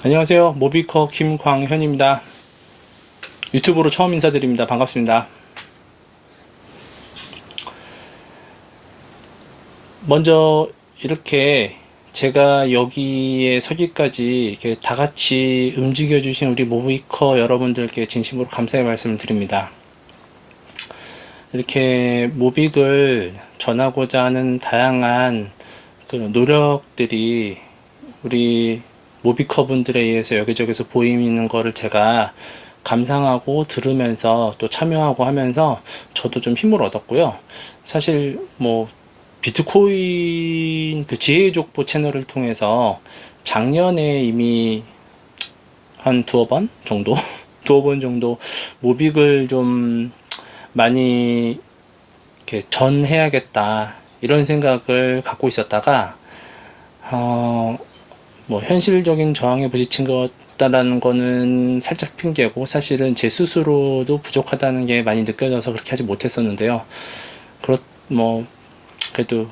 안녕하세요. 모비커 김광현입니다. 유튜브로 처음 인사드립니다. 반갑습니다. 먼저 이렇게 제가 여기에 서기까지 이렇게 다 같이 움직여 주신 우리 모비커 여러분들께 진심으로 감사의 말씀을 드립니다. 이렇게 모빅을 전하고자 하는 다양한 그 노력들이 우리 모비커 분들에 의해서 여기저기서 보이는 거를 제가 감상하고 들으면서 또 참여하고 하면서 저도 좀 힘을 얻었고요. 사실 뭐 비트코인 그 지혜의 족보 채널을 통해서 작년에 이미 한 두어 번 정도 두어 번 정도 모빅을 좀 많이 이렇게 전해야겠다 이런 생각을 갖고 있었다가 어, 뭐 현실적인 저항에 부딪힌 것다라는 거는 살짝 핑계고 사실은 제 스스로도 부족하다는 게 많이 느껴져서 그렇게 하지 못했었는데요. 그렇 뭐 그래도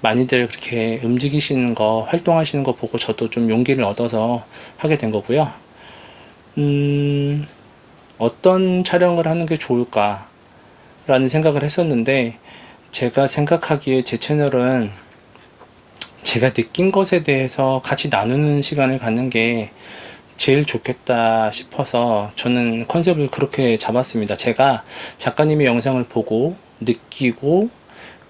많이들 그렇게 움직이시는 거 활동하시는 거 보고 저도 좀 용기를 얻어서 하게 된 거고요. 음, 어떤 촬영을 하는 게 좋을까라는 생각을 했었는데 제가 생각하기에 제 채널은 제가 느낀 것에 대해서 같이 나누는 시간을 갖는 게 제일 좋겠다 싶어서 저는 컨셉을 그렇게 잡았습니다. 제가 작가님의 영상을 보고 느끼고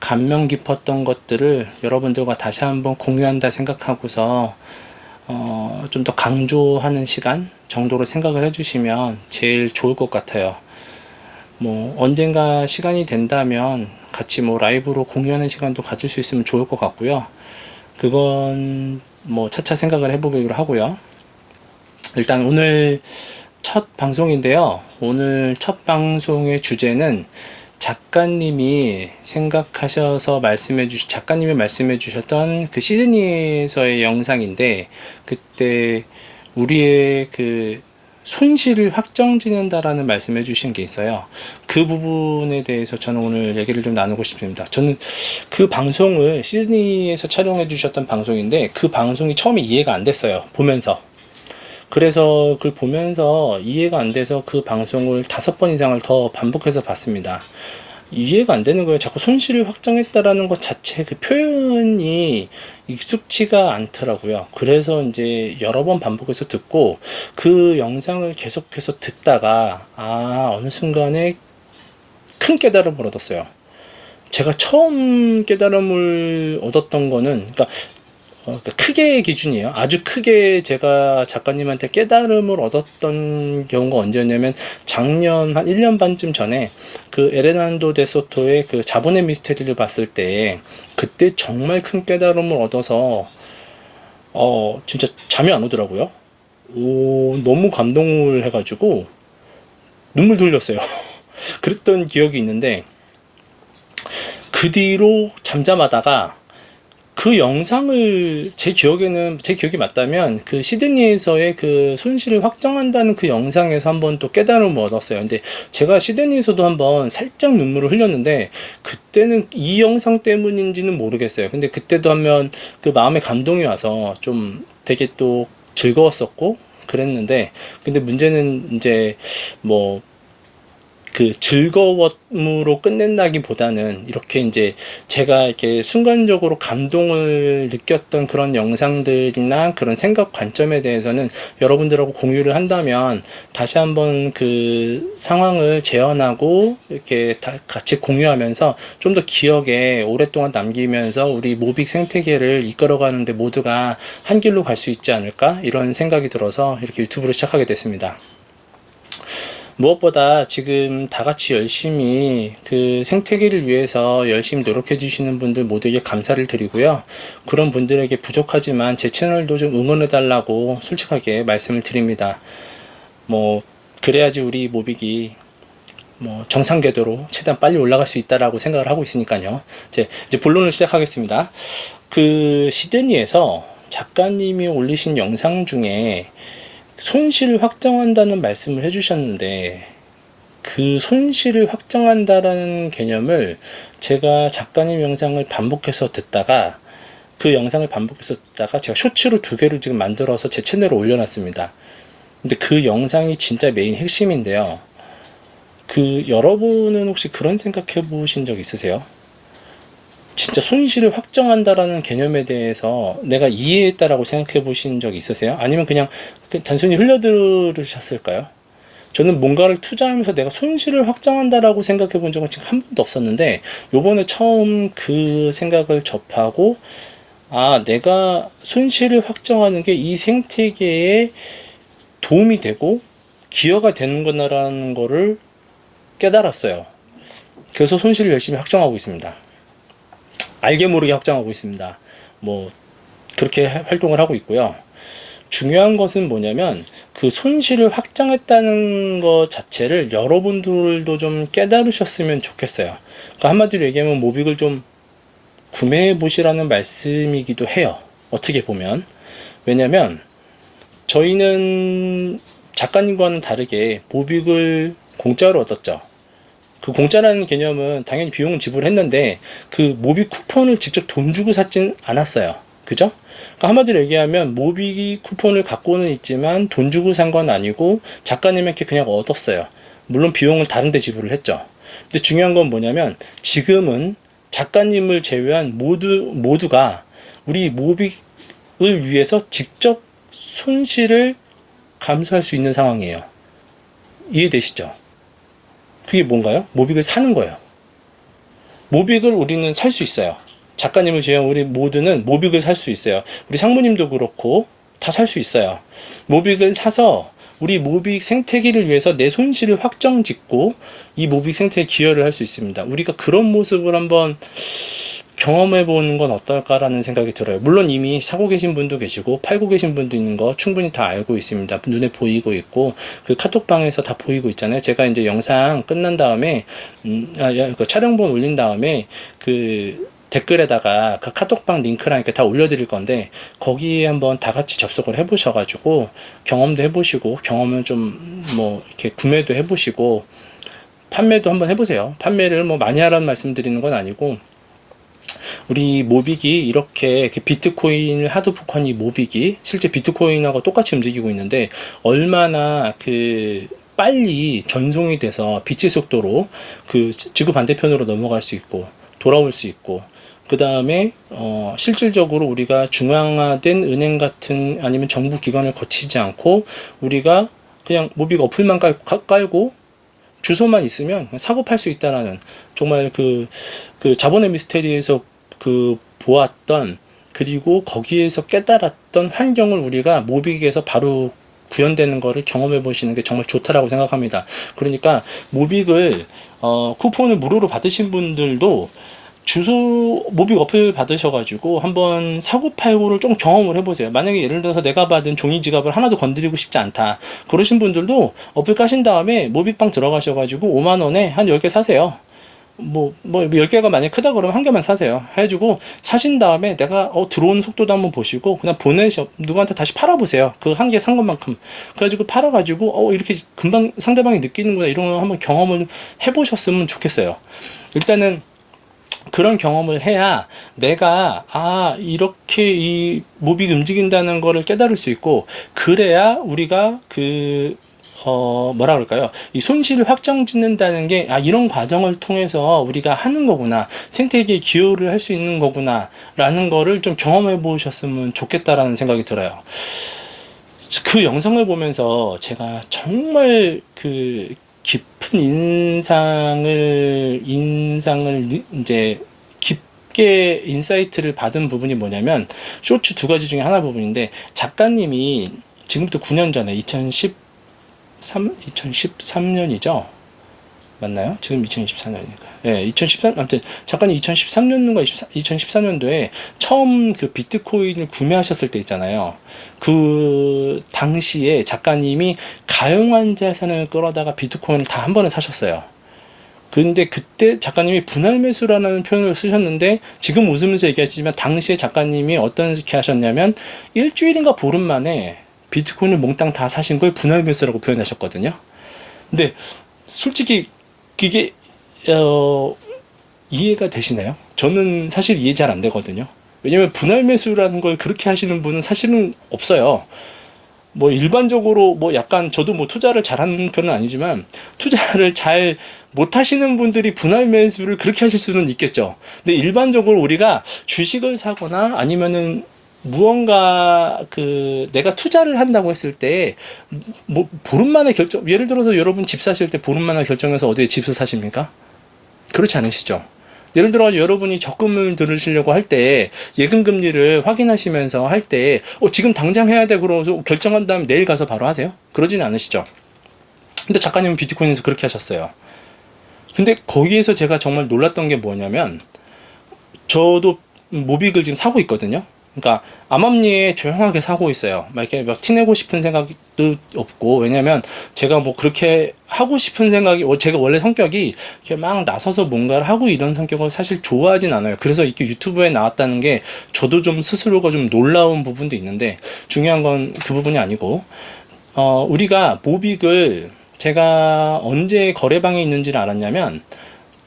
감명 깊었던 것들을 여러분들과 다시 한번 공유한다 생각하고서 어, 좀 더 강조하는 시간 정도로 생각을 해주시면 제일 좋을 것 같아요. 뭐 언젠가 시간이 된다면 같이 뭐 라이브로 공유하는 시간도 가질 수 있으면 좋을 것 같고요. 그건 뭐 차차 생각을 해보기로 하고요. 일단 오늘 첫 방송인데요. 오늘 첫 방송의 주제는 작가님이 생각하셔서 말씀해 주신 작가님이 말씀해 주셨던 그 시드니에서의 영상인데 그때 우리의 그 손실을 확정짓는다라는 말씀해 주신 게 있어요. 그 부분에 대해서 저는 오늘 얘기를 좀 나누고 싶습니다. 저는 그 방송을 시드니에서 촬영해 주셨던 방송인데 그 방송이 처음에 이해가 안 됐어요. 보면서. 그래서 그걸 보면서 이해가 안 돼서 그 방송을 다섯 번 이상을 더 반복해서 봤습니다. 이해가 안 되는 거예요. 자꾸 손실을 확정했다라는 것 자체 그 표현이 익숙치가 않더라고요. 그래서 이제 여러 번 반복해서 듣고 그 영상을 계속해서 듣다가 아 어느 순간에 큰 깨달음을 얻었어요. 제가 처음 깨달음을 얻었던 거는 그러니까 어, 그러니까 크게 기준이에요. 아주 크게 제가 작가님한테 깨달음을 얻었던 경우가 언제였냐면 작년 한 1년 반쯤 전에 그 에레난도 데소토의 그 자본의 미스테리를 봤을 때 그때 정말 큰 깨달음을 얻어서 어 진짜 잠이 안 오더라고요. 오 너무 감동을 해가지고 눈물 돌렸어요. 그랬던 기억이 있는데 그 뒤로 잠잠하다가 그 영상을 제 기억에는 제 기억이 맞다면 그 시드니에서의 그 손실을 확정한다는 그 영상에서 한번 또 깨달음을 얻었어요. 근데 제가 시드니에서도 한번 살짝 눈물을 흘렸는데 그때는 이 영상 때문인지는 모르겠어요. 근데 그때도 하면 그 마음에 감동이 와서 좀 되게 또 즐거웠었고 그랬는데 근데 문제는 이제 뭐 그 즐거움으로 끝낸다기보다는 이렇게 이제 제가 이렇게 순간적으로 감동을 느꼈던 그런 영상들이나 그런 생각 관점에 대해서는 여러분들하고 공유를 한다면 다시 한번 그 상황을 재현하고 이렇게 다 같이 공유하면서 좀 더 기억에 오랫동안 남기면서 우리 모빅 생태계를 이끌어가는데 모두가 한 길로 갈 수 있지 않을까 이런 생각이 들어서 이렇게 유튜브를 시작하게 됐습니다. 무엇보다 지금 다 같이 열심히 그 생태계를 위해서 열심히 노력해 주시는 분들 모두에게 감사를 드리고요. 그런 분들에게 부족하지만 제 채널도 좀 응원해 달라고 솔직하게 말씀을 드립니다. 뭐 그래야지 우리 모빅이 뭐 정상 궤도로 최대한 빨리 올라갈 수 있다라고 생각을 하고 있으니까요. 이제 이제 본론을 시작하겠습니다. 그 시드니에서 작가님이 올리신 영상 중에 손실을 확정한다는 말씀을 해주셨는데 그 손실을 확정한다라는 개념을 제가 작가님 영상을 반복해서 듣다가 그 영상을 반복했었다가 제가 쇼츠로 두 개를 지금 만들어서 제 채널에 올려놨습니다. 근데 그 영상이 진짜 메인 핵심인데요. 그 여러분은 혹시 그런 생각해 보신 적 있으세요? 진짜 손실을 확정한다라는 개념에 대해서 내가 이해했다라고 생각해 보신 적 있으세요? 아니면 그냥 그 단순히 흘려들으셨을까요? 저는 뭔가를 투자하면서 내가 손실을 확정한다라고 생각해 본 적은 지금 한 번도 없었는데 요번에 처음 그 생각을 접하고 아 내가 손실을 확정하는 게 이 생태계에 도움이 되고 기여가 되는 거나라는 거를 깨달았어요. 그래서 손실을 열심히 확정하고 있습니다. 알게 모르게 확정하고 있습니다. 뭐 그렇게 하- 활동을 하고 있고요. 중요한 것은 뭐냐면 그 손실을 확정했다는 것 자체를 여러분들도 좀 깨달으셨으면 좋겠어요. 그러니까 한마디로 얘기하면 모빅을 좀 구매해 보시라는 말씀이기도 해요. 어떻게 보면 왜냐면 저희는 작가님과는 다르게 모빅을 공짜로 얻었죠. 그 공짜라는 개념은 당연히 비용은 지불했는데 그 모빅 쿠폰을 직접 돈 주고 샀진 않았어요. 그죠? 그러니까 한마디로 얘기하면 모빅이 쿠폰을 갖고는 있지만 돈 주고 산 건 아니고 작가님에게 그냥 얻었어요. 물론 비용을 다른 데 지불을 했죠. 근데 중요한 건 뭐냐면 지금은 작가님을 제외한 모두 모두가 우리 모빅을 위해서 직접 손실을 감수할 수 있는 상황이에요. 이해되시죠? 그게 뭔가요? 모빅을 사는 거예요. 모빅을 우리는 살 수 있어요. 작가님을 제외한 우리 모두는 모빅을 살 수 있어요. 우리 상무님도 그렇고 다 살 수 있어요. 모빅을 사서 우리 모빅 생태계를 위해서 내 손실을 확정 짓고 이 모빅 생태에 기여를 할 수 있습니다. 우리가 그런 모습을 한번 경험해 보는 건 어떨까라는 생각이 들어요. 물론 이미 사고 계신 분도 계시고 팔고 계신 분도 있는 거 충분히 다 알고 있습니다. 눈에 보이고 있고 그 카톡방에서 다 보이고 있잖아요. 제가 이제 영상 끝난 다음에 음, 아, 야, 그 촬영본 올린 다음에 그 댓글에다가 그 카톡방 링크랑 이렇게 다 올려드릴 건데 거기에 한번 다 같이 접속을 해보셔가지고 경험도 해보시고 경험을 좀 뭐 이렇게 구매도 해보시고 판매도 한번 해보세요. 판매를 뭐 많이 하라는 말씀 드리는 건 아니고 우리 모빅이 이렇게 그 비트코인을 하드포커니 모빅이 실제 비트코인하고 똑같이 움직이고 있는데 얼마나 그 빨리 전송이 돼서 빛의 속도로 그 지구 반대편으로 넘어갈 수 있고 돌아올 수 있고 그 다음에 어 실질적으로 우리가 중앙화된 은행 같은 아니면 정부 기관을 거치지 않고 우리가 그냥 모빅 어플만 깔, 깔고 주소만 있으면 사고 팔 수 있다라는 정말 그, 그 자본의 미스테리에서 그 보았던 그리고 거기에서 깨달았던 환경을 우리가 모빅에서 바로 구현되는 거를 경험해 보시는 게 정말 좋다라고 생각합니다. 그러니까 모빅을 어, 쿠폰을 무료로 받으신 분들도 주소 모빅 어플 받으셔가지고 한번 사고 팔고를 좀 경험을 해보세요. 만약에 예를 들어서 내가 받은 종이 지갑을 하나도 건드리고 싶지 않다. 그러신 분들도 어플 까신 다음에 모빅방 들어가셔가지고 5만 원에 한 10개 사세요. 뭐, 뭐, 10개가 만약에 크다 그러면 한 개만 사세요. 해주고, 사신 다음에 내가, 어, 들어오는 속도도 한번 보시고, 그냥 보내셔. 누구한테 다시 팔아보세요. 그 한 개 산 것만큼. 그래가지고 팔아가지고, 어, 이렇게 금방 상대방이 느끼는구나. 이런 거 한번 경험을 해보셨으면 좋겠어요. 일단은, 그런 경험을 해야 내가 아 이렇게 이 모빅 움직인다는 거를 깨달을 수 있고 그래야 우리가 그 어, 뭐라 그럴까요? 이 손실을 확정 짓는다는 게, 아, 이런 과정을 통해서 우리가 하는 거구나. 생태계에 기여를 할 수 있는 거구나. 라는 거를 좀 경험해 보셨으면 좋겠다라는 생각이 들어요. 그 영상을 보면서 제가 정말 그 깊은 인상을, 인상을 니- 이제 깊게 인사이트를 받은 부분이 뭐냐면, 쇼츠 두 가지 중에 하나 부분인데, 작가님이 지금부터 9년 전에 2010 3, 2013년이죠. 맞나요? 지금 2024년이니까. 예, 2013, 아무튼, 작가님 2013년도인가 2014년도에 처음 그 비트코인을 구매하셨을 때 있잖아요. 그 당시에 작가님이 가용한 자산을 끌어다가 비트코인을 다 한 번에 사셨어요. 근데 그때 작가님이 분할 매수라는 표현을 쓰셨는데 지금 웃으면서 얘기하시지만 당시에 작가님이 어떻게 하셨냐면 일주일인가 보름 만에 비트코인을 몽땅 다 사신 걸 분할 매수라고 표현하셨거든요. 근데 솔직히 그게 어, 이해가 되시나요? 저는 사실 이해 잘 안 되거든요. 왜냐면 분할 매수라는 걸 그렇게 하시는 분은 사실은 없어요. 뭐 일반적으로 뭐 약간 저도 뭐 투자를 잘하는 편은 아니지만 투자를 잘 못하시는 분들이 분할 매수를 그렇게 하실 수는 있겠죠. 근데 일반적으로 우리가 주식을 사거나 아니면은 무언가 그 내가 투자를 한다고 했을 때 뭐 보름 만에 결정 예를 들어서 여러분 집 사실 때 보름 만에 결정해서 어디에 집을 사십니까? 그렇지 않으시죠? 예를 들어 여러분이 적금을 들으시려고 할 때 예금 금리를 확인하시면서 할 때 어, 지금 당장 해야 돼 그러고 결정한 다음에 내일 가서 바로 하세요? 그러지는 않으시죠? 근데 작가님은 비트코인에서 그렇게 하셨어요. 근데 거기에서 제가 정말 놀랐던 게 뭐냐면 저도 모빅을 지금 사고 있거든요. 그러니까 암암리에 조용하게 사고 있어요. 막 이렇게 막 티내고 싶은 생각도 없고 왜냐면 제가 뭐 그렇게 하고 싶은 생각이 어, 제가 원래 성격이 이렇게 막 나서서 뭔가를 하고 이런 성격을 사실 좋아하진 않아요. 그래서 이렇게 유튜브에 나왔다는 게 저도 좀 스스로가 좀 놀라운 부분도 있는데 중요한 건 그 부분이 아니고 어 우리가 모빅을 제가 언제 거래방에 있는지를 알았냐면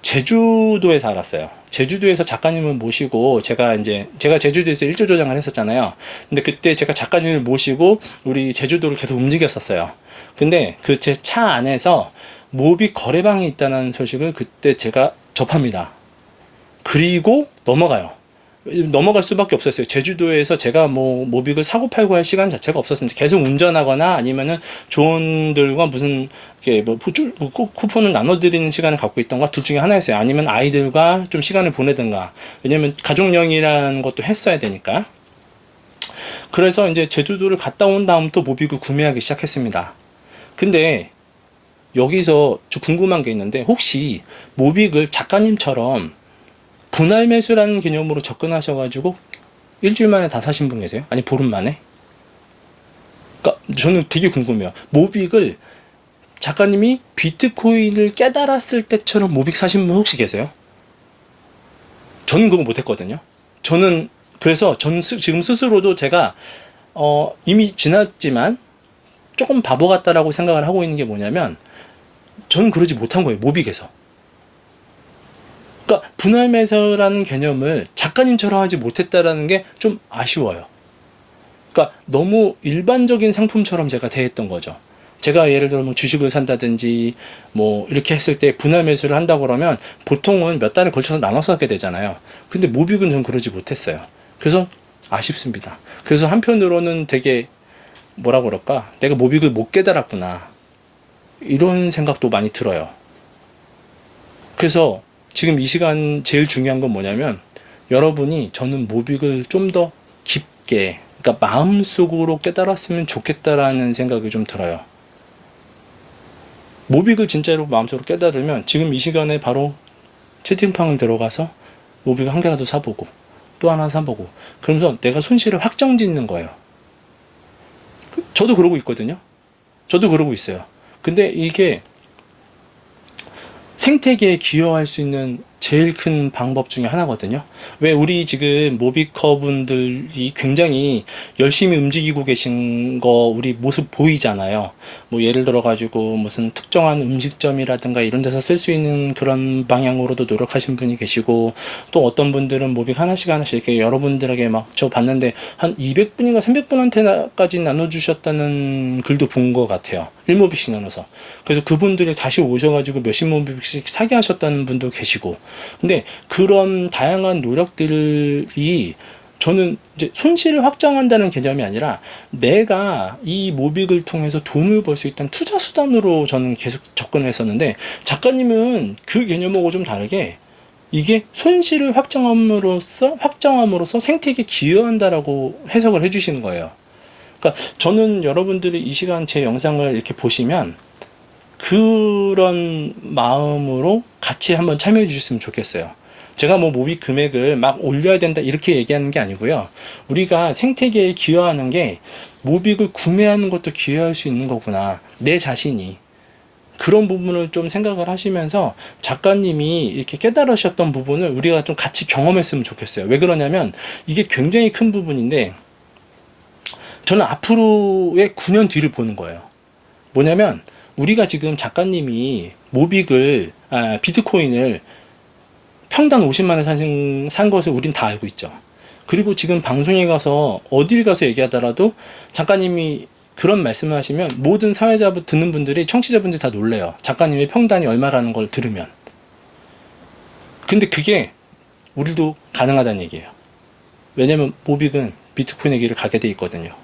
제주도에서 알았어요. 제주도에서 작가님을 모시고 제가 이제 제가 제주도에서 일조 조장을 했었잖아요. 근데 그때 제가 작가님을 모시고 우리 제주도를 계속 움직였었어요. 근데 그 제 차 안에서 모비 거래방이 있다는 소식을 그때 제가 접합니다. 그리고 넘어가요. 넘어갈 수밖에 없었어요. 제주도에서 제가 뭐 모빅을 사고 팔고 할 시간 자체가 없었습니다. 계속 운전하거나 아니면은 조언들과 무슨 이렇게 뭐 포- 뭐 쿠- 쿠폰을 나눠드리는 시간을 갖고 있던가 둘 중에 하나였어요. 아니면 아이들과 좀 시간을 보내든가. 왜냐면 가족여행이라는 것도 했어야 되니까. 그래서 이제 제주도를 갔다 온 다음부터 모빅을 구매하기 시작했습니다. 근데 여기서 저 궁금한 게 있는데 혹시 모빅을 작가님처럼 분할 매수라는 개념으로 접근하셔가지고 일주일 만에 다 사신 분 계세요? 아니 보름 만에? 그러니까 저는 되게 궁금해요. 모빅을 작가님이 비트코인을 깨달았을 때처럼 모빅 사신 분 혹시 계세요? 저는 그거 못했거든요. 저는 그래서 전 스- 지금 스스로도 제가 어, 이미 지났지만 조금 바보 같다라고 생각을 하고 있는 게 뭐냐면 저는 그러지 못한 거예요. 모빅에서. 그러니까 분할 매수라는 개념을 작가님처럼 하지 못했다라는 게 좀 아쉬워요. 그러니까 너무 일반적인 상품처럼 제가 대했던 거죠. 제가 예를 들어 뭐 주식을 산다든지 뭐 이렇게 했을 때 분할 매수를 한다고 그러면 보통은 몇 달에 걸쳐서 나눠서 하게 되잖아요. 근데 모빅은 전 그러지 못했어요. 그래서 아쉽습니다. 그래서 한편으로는 되게 뭐라 그럴까? 내가 모빅을 못 깨달았구나. 이런 생각도 많이 들어요. 그래서 지금 이 시간 제일 중요한 건 뭐냐면 여러분이 저는 모빅을 좀 더 깊게 그러니까 마음속으로 깨달았으면 좋겠다라는 생각이 좀 들어요. 모빅을 진짜로 마음속으로 깨달으면 지금 이 시간에 바로 채팅방을 들어가서 모빅 한 개라도 사보고 또 하나 사보고 그러면서 내가 손실을 확정 짓는 거예요. 그- 저도 그러고 있거든요. 저도 그러고 있어요. 근데 이게 생태계에 기여할 수 있는 제일 큰 방법 중에 하나거든요. 왜 우리 지금 모비커 분들이 굉장히 열심히 움직이고 계신 거 우리 모습 보이잖아요. 뭐 예를 들어 가지고 무슨 특정한 음식점이라든가 이런 데서 쓸 수 있는 그런 방향으로도 노력하신 분이 계시고 또 어떤 분들은 모빅 하나씩 하나씩 이렇게 여러분들에게 막 저 봤는데 한 200분인가 300분한테까지 나눠 주셨다는 글도 본 것 같아요. 1모빅씩 나눠서. 그래서 그분들이 다시 오셔가지고 몇십 모빅씩 사게 하셨다는 분도 계시고. 근데 그런 다양한 노력들이 저는 이제 손실을 확정한다는 개념이 아니라 내가 이 모빅을 통해서 돈을 벌 수 있다는 투자 수단으로 저는 계속 접근을 했었는데 작가님은 그 개념하고 좀 다르게 이게 손실을 확정함으로써 확정함으로써 생태계에 기여한다라고 해석을 해주시는 거예요. 그러니까 저는 여러분들이 이 시간 제 영상을 이렇게 보시면 그런 마음으로 같이 한번 참여해 주셨으면 좋겠어요. 제가 뭐 모비 금액을 막 올려야 된다 이렇게 얘기하는 게 아니고요. 우리가 생태계에 기여하는 게 모빅을 구매하는 것도 기여할 수 있는 거구나. 내 자신이. 그런 부분을 좀 생각을 하시면서 작가님이 이렇게 깨달으셨던 부분을 우리가 좀 같이 경험했으면 좋겠어요. 왜 그러냐면 이게 굉장히 큰 부분인데 저는 앞으로의 9년 뒤를 보는 거예요. 뭐냐면 우리가 지금 작가님이 모빅을 아, 비트코인을 평당 50만 원 산, 산 것을 우린 다 알고 있죠. 그리고 지금 방송에 가서 어딜 가서 얘기하더라도 작가님이 그런 말씀을 하시면 모든 사회자분 듣는 분들이 청취자분들이 다 놀래요. 작가님의 평단이 얼마라는 걸 들으면. 근데 그게 우리도 가능하다는 얘기예요. 왜냐면 모빅은 비트코인의 길을 가게 돼 있거든요.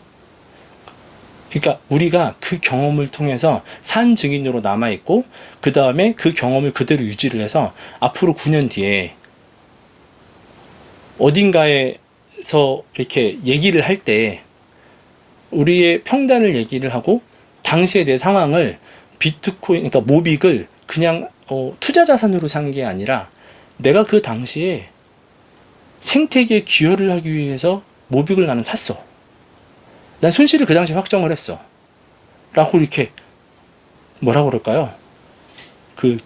그러니까 우리가 그 경험을 통해서 산 증인으로 남아 있고 그 다음에 그 경험을 그대로 유지를 해서 앞으로 9년 뒤에 어딘가에서 이렇게 얘기를 할 때 우리의 평단을 얘기를 하고 당시의 내 상황을 비트코인 그러니까 모빅을 그냥 어, 투자 자산으로 산 게 아니라 내가 그 당시에 생태계에 기여를 하기 위해서 모빅을 나는 샀어. 난 손실을 그 당시에 확정을 했어. 라고 이렇게 뭐라 그럴까요? 그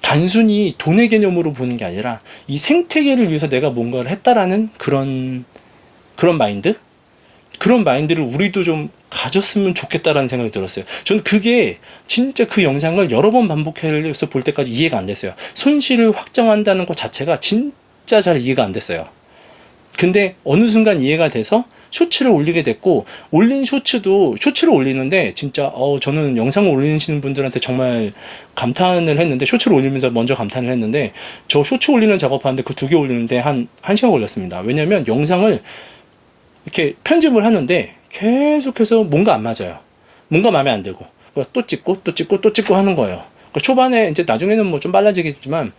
단순히 돈의 개념으로 보는 게 아니라 이 생태계를 위해서 내가 뭔가를 했다라는 그런 그런 마인드? 그런 마인드를 우리도 좀 가졌으면 좋겠다라는 생각이 들었어요. 저는 그게 진짜 그 영상을 여러 번 반복해서 볼 때까지 이해가 안 됐어요. 손실을 확정한다는 것 자체가 진짜 잘 이해가 안 됐어요. 근데 어느 순간 이해가 돼서 쇼츠를 올리게 됐고 올린 쇼츠도 쇼츠를 올리는데 진짜 어 저는 영상을 올리시는 분들한테 정말 감탄을 했는데 쇼츠를 올리면서 먼저 감탄을 했는데 저 쇼츠 올리는 작업하는데 그 두 개 올리는데 한 1시간 걸렸습니다. 왜냐면 영상을 이렇게 편집을 하는데 계속해서 뭔가 안 맞아요. 뭔가 마음에 안 들고 또 찍고 또 찍고 또 찍고 하는 거예요. 그러니까 초반에 이제 나중에는 뭐 좀 빨라지겠지만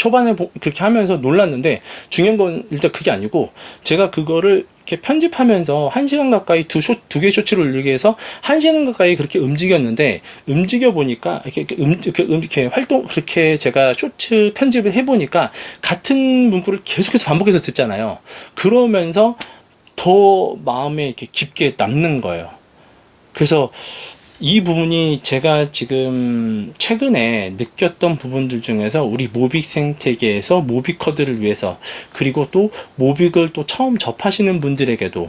초반에 보- 그렇게 하면서 놀랐는데 중요한 건 일단 그게 아니고 제가 그거를 이렇게 편집하면서 한 시간 가까이 두 쇼, 두개 쇼츠를 올리게 해서 한 시간 가까이 그렇게 움직였는데 움직여 보니까 이렇게, 이렇게, 음, 이렇게, 음, 이렇게 활동 그렇게 제가 쇼츠 편집을 해 보니까 같은 문구를 계속해서 반복해서 듣잖아요. 그러면서 더 마음에 이렇게 깊게 남는 거예요. 그래서 이 부분이 제가 지금 최근에 느꼈던 부분들 중에서 우리 모빅 생태계에서 모빅 커드를 위해서 그리고 또 모빅을 또 처음 접하시는 분들에게도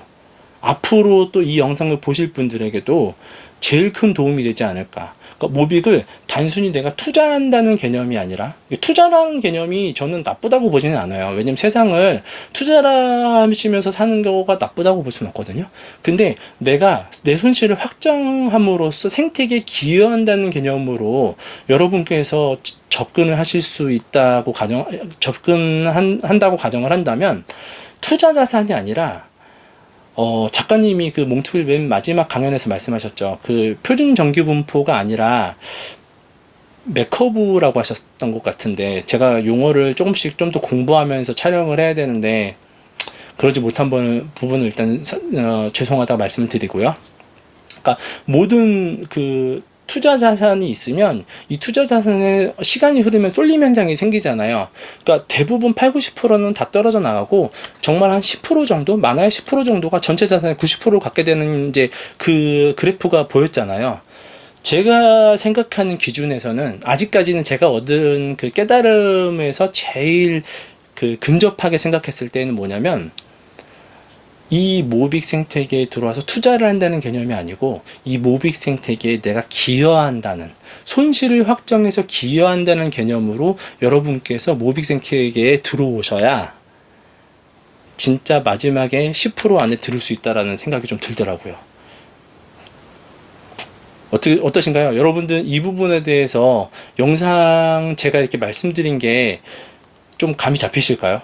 앞으로 또 이 영상을 보실 분들에게도 제일 큰 도움이 되지 않을까. 그러니까 모빅을 단순히 내가 투자한다는 개념이 아니라 투자라는 개념이 저는 나쁘다고 보지는 않아요. 왜냐면 세상을 투자하시면서 사는 거가 나쁘다고 볼 수는 없거든요. 근데 내가 내 손실을 확정함으로써 생태계에 기여한다는 개념으로 여러분께서 지- 접근을 하실 수 있다고 가정 접근한다고 가정을 한다면 투자 자산이 아니라 어, 작가님이 그 몽트빌 맨 마지막 강연에서 말씀하셨죠. 그 표준 정규 분포가 아니라 맥커브라고 하셨던 것 같은데 제가 용어를 조금씩 좀 더 공부하면서 촬영을 해야 되는데 그러지 못한 부- 부분을 일단 사- 어, 죄송하다 말씀을 드리고요. 그러니까 모든 그 투자 자산이 있으면 이 투자 자산에 시간이 흐르면 쏠림 현상이 생기잖아요. 그러니까 대부분 8, 90%는 다 떨어져 나가고 정말 한 10% 정도, 많아야 10% 정도가 전체 자산의 90%를 갖게 되는 이제 그 그래프가 보였잖아요. 제가 생각하는 기준에서는 아직까지는 제가 얻은 그 깨달음에서 제일 그 근접하게 생각했을 때는 뭐냐면 이 모빅 생태계에 들어와서 투자를 한다는 개념이 아니고 이 모빅 생태계에 내가 기여한다는 손실을 확정해서 기여한다는 개념으로 여러분께서 모빅 생태계에 들어오셔야 진짜 마지막에 10% 안에 들을 수 있다라는 생각이 좀 들더라고요. 어떻게 어떠신가요? 여러분들 이 부분에 대해서 영상 제가 이렇게 말씀드린 게 좀 감이 잡히실까요?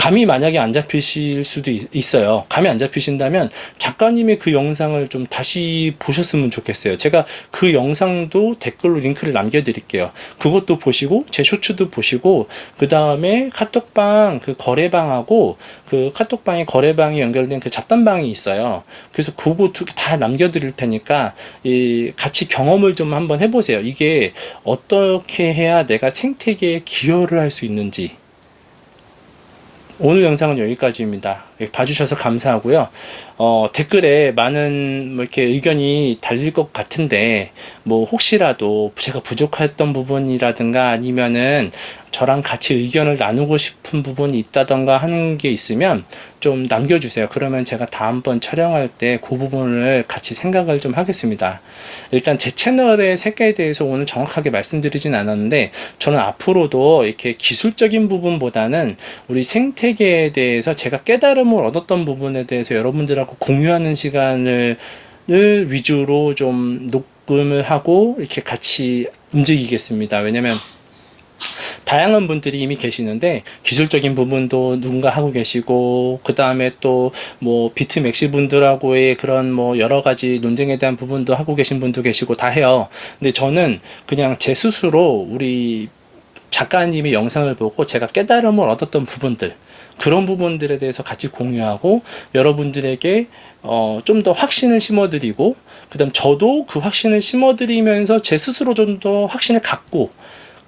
감이 만약에 안 잡히실 수도 있- 있어요. 감이 안 잡히신다면 작가님의 그 영상을 좀 다시 보셨으면 좋겠어요. 제가 그 영상도 댓글로 링크를 남겨드릴게요. 그것도 보시고 제 쇼츠도 보시고 그 다음에 카톡방 그 거래방하고 그 카톡방에 거래방이 연결된 그 잡담방이 있어요. 그래서 그거 두 개 다 남겨드릴 테니까 이 같이 경험을 좀 한번 해보세요. 이게 어떻게 해야 내가 생태계에 기여를 할 수 있는지 오늘 영상은 여기까지입니다. 예, 봐주셔서 감사하고요. 어, 댓글에 많은 뭐 이렇게 의견이 달릴 것 같은데 뭐 혹시라도 제가 부족했던 부분이라든가 아니면은 저랑 같이 의견을 나누고 싶은 부분이 있다던가 하는 게 있으면 좀 남겨주세요. 그러면 제가 다음번 촬영할 때 그 부분을 같이 생각을 좀 하겠습니다. 일단 제 채널의 색깔에 대해서 오늘 정확하게 말씀드리진 않았는데 저는 앞으로도 이렇게 기술적인 부분보다는 우리 생태계에 대해서 제가 깨달음을 얻었던 부분에 대해서 여러분들하고 공유하는 시간을 을 위주로 좀 녹음을 하고 이렇게 같이 움직이겠습니다. 왜냐면 다양한 분들이 이미 계시는데 기술적인 부분도 누군가 하고 계시고 그 다음에 또 뭐 비트 맥시 분들하고의 그런 뭐 여러 가지 논쟁에 대한 부분도 하고 계신 분도 계시고 다 해요. 근데 저는 그냥 제 스스로 우리 작가님의 영상을 보고 제가 깨달음을 얻었던 부분들 그런 부분들에 대해서 같이 공유하고 여러분들에게 어, 좀 더 확신을 심어드리고 그다음 저도 그 확신을 심어드리면서 제 스스로 좀 더 확신을 갖고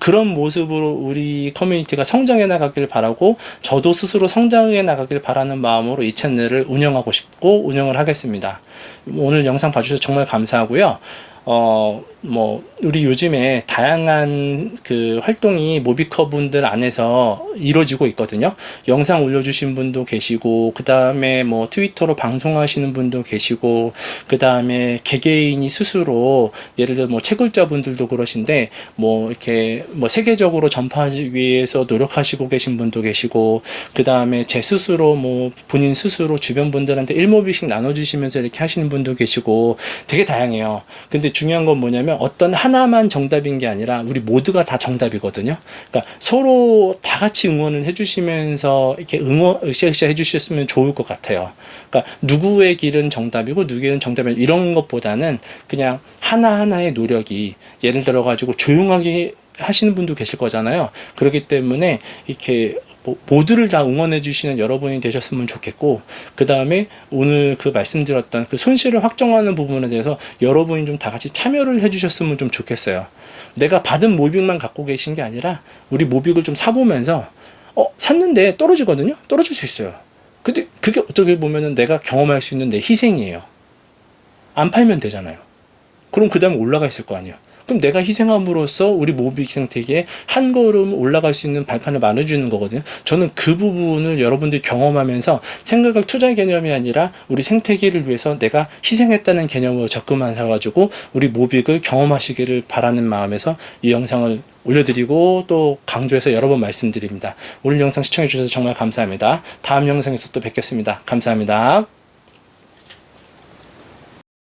그런 모습으로 우리 커뮤니티가 성장해 나가길 바라고 저도 스스로 성장해 나가길 바라는 마음으로 이 채널을 운영하고 싶고 운영을 하겠습니다. 오늘 영상 봐주셔서 정말 감사하고요. 어, 뭐, 우리 요즘에 다양한 그 활동이 모비커 분들 안에서 이루어지고 있거든요. 영상 올려주신 분도 계시고, 그 다음에 뭐 트위터로 방송하시는 분도 계시고, 그 다음에 개개인이 스스로, 예를 들어 뭐 책을자 분들도 그러신데, 뭐 이렇게 뭐 세계적으로 전파하기 위해서 노력하시고 계신 분도 계시고, 그 다음에 제 스스로 뭐 본인 스스로 주변 분들한테 일모비씩 나눠주시면서 이렇게 하시는 분도 계시고, 되게 다양해요. 근데 중요한 건 뭐냐면 어떤 하나만 정답인 게 아니라 우리 모두가 다 정답이거든요. 그러니까 서로 다 같이 응원을 해주시면서 이렇게 응원 으쌰으쌰 해주셨으면 좋을 것 같아요. 그러니까 누구의 길은 정답이고 누구의 정답이 이런 것보다는 그냥 하나 하나의 노력이 예를 들어 가지고 조용하게 하시는 분도 계실 거잖아요. 그렇기 때문에 이렇게 뭐 모두를 다 응원해 주시는 여러분이 되셨으면 좋겠고 그 다음에 오늘 그 말씀드렸던 그 손실을 확정하는 부분에 대해서 여러분이 좀 다 같이 참여를 해 주셨으면 좀 좋겠어요. 내가 받은 모빅만 갖고 계신 게 아니라 우리 모빅을 좀 사보면서 어 샀는데 떨어지거든요? 떨어질 수 있어요. 근데 그게 어떻게 보면은 내가 경험할 수 있는 내 희생이에요. 안 팔면 되잖아요. 그럼 그 다음에 올라가 있을 거 아니에요 그럼 내가 희생함으로써 우리 모비 생태계에 한 걸음 올라갈 수 있는 발판을 만들어주는 거거든요. 저는 그 부분을 여러분들이 경험하면서 생각을 투자 개념이 아니라 우리 생태계를 위해서 내가 희생했다는 개념으로 접근하셔가지고 우리 모빅을 경험하시기를 바라는 마음에서 이 영상을 올려드리고 또 강조해서 여러 번 말씀드립니다. 오늘 영상 시청해주셔서 정말 감사합니다. 다음 영상에서 또 뵙겠습니다. 감사합니다.